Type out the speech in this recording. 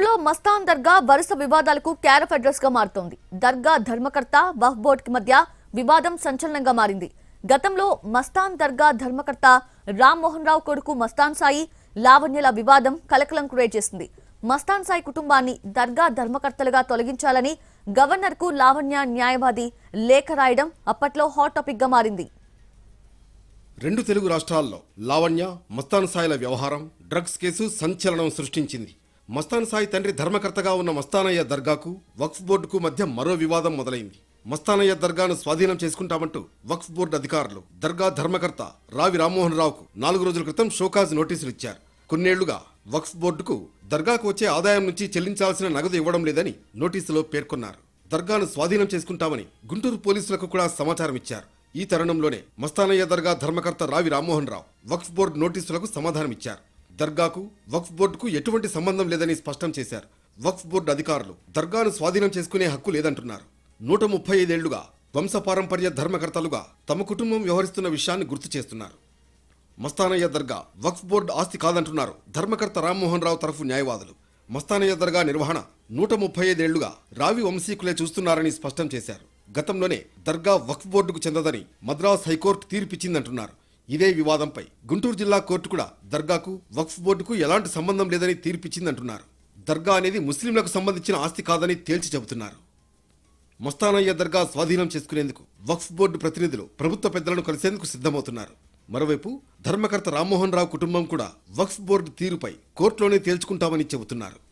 గుంటూరులో మస్తాన్ దర్గా వరుస వివాదాలకు క్యారఫ్ అడ్రస్గా మారుతోంది. దర్గా ధర్మకర్త వఫ్ బోర్డ్కి మధ్య వివాదం సంచలనంగా మారింది. గతంలో మస్తాన్ దర్గా ధర్మకర్త రామ్మోహన్ రావు కొడుకు మస్తాన్ సాయి లావణ్యల వివాదం కలకలం క్రియేట్ చేసింది మస్తాన్ సాయి కుటుంబాన్ని దర్గా ధర్మకర్తలుగా తొలగించాలని గవర్నర్కు లావణ్య న్యాయవాది లేఖ రాయడం అప్పట్లో హాట్ టాపిక్గా మారింది. రెండు తెలుగు రాష్ట్రాల్లో లావణ్య మస్తాన్ సాయిల వ్యవహారం డ్రగ్స్ కేసు సంచలనం సృష్టించింది. మస్తాన్ సాయి తండ్రి ధర్మకర్తగా ఉన్న మస్తానయ్య దర్గాకు వక్ఫ్ బోర్డుకు మధ్య మరో వివాదం మొదలైంది. మస్తానయ్య దర్గాను స్వాధీనం చేసుకుంటామంటూ వక్ఫ్ బోర్డు అధికారులు దర్గా ధర్మకర్త రావి రామ్మోహన్ రావుకు నాలుగు రోజుల క్రితం షోకాజ్ నోటీసులు ఇచ్చారు. కొన్నేళ్ళుగా వక్ఫ్ బోర్డుకు దర్గాకు వచ్చే ఆదాయం నుంచి చెల్లించాల్సిన నగదు ఇవ్వడం లేదని నోటీసులో పేర్కొన్నారు. దర్గాను స్వాధీనం చేసుకుంటామని గుంటూరు పోలీసులకు కూడా సమాచారం ఇచ్చారు. ఈ తరుణంలోనే మస్తానయ్య దర్గా ధర్మకర్త రావి రామ్మోహన్ రావు వక్ఫ్ బోర్డు నోటీసులకు సమాధానం ఇచ్చారు దర్గాకు వక్ఫ్ బోర్డుకు ఎటువంటి సంబంధం లేదని స్పష్టం చేశారు. వక్ఫ్ బోర్డు అధికారులు దర్గాను స్వాధీనం చేసుకునే హక్కు లేదంటున్నారు. నూట ముప్పై ఐదేళ్ళుగా వంశపారంపర్య ధర్మకర్తలుగా తమ కుటుంబం వ్యవహరిస్తున్న విషయాన్ని గుర్తు చేస్తున్నారు. మస్తానయ్య దర్గా వక్ఫ్ బోర్డు ఆస్తి కాదంటున్నారు ధర్మకర్త రామ్మోహన్ రావు తరఫు న్యాయవాదులు. మస్తానయ్య దర్గా నిర్వహణ నూట ముప్పై ఐదేళ్ళుగా రావి వంశీకులే చూస్తున్నారని స్పష్టం చేశారు. గతంలోనే దర్గా వక్ఫ్ బోర్డుకు చెందదని మద్రాస్ హైకోర్టు తీర్పిచ్చిందంటున్నారు. ఇదే వివాదంపై గుంటూరు జిల్లా కోర్టు కూడా దర్గాకు వక్ఫ్ బోర్డుకు ఎలాంటి సంబంధం లేదని తీర్పిచ్చిందంటున్నారు. దర్గా అనేది ముస్లింలకు సంబంధించిన ఆస్తి కాదని తేల్చి చెబుతున్నారు. మస్తానయ్య దర్గా స్వాధీనం చేసుకునేందుకు వక్ఫ్ బోర్డు ప్రతినిధులు ప్రభుత్వ పెద్దలను కలిసేందుకు సిద్ధమవుతున్నారు. మరోవైపు ధర్మకర్త రామ్మోహన్ రావు కుటుంబం కూడా వక్ఫ్ బోర్డు తీరుపై కోర్టులోనే తేల్చుకుంటామని చెబుతున్నారు.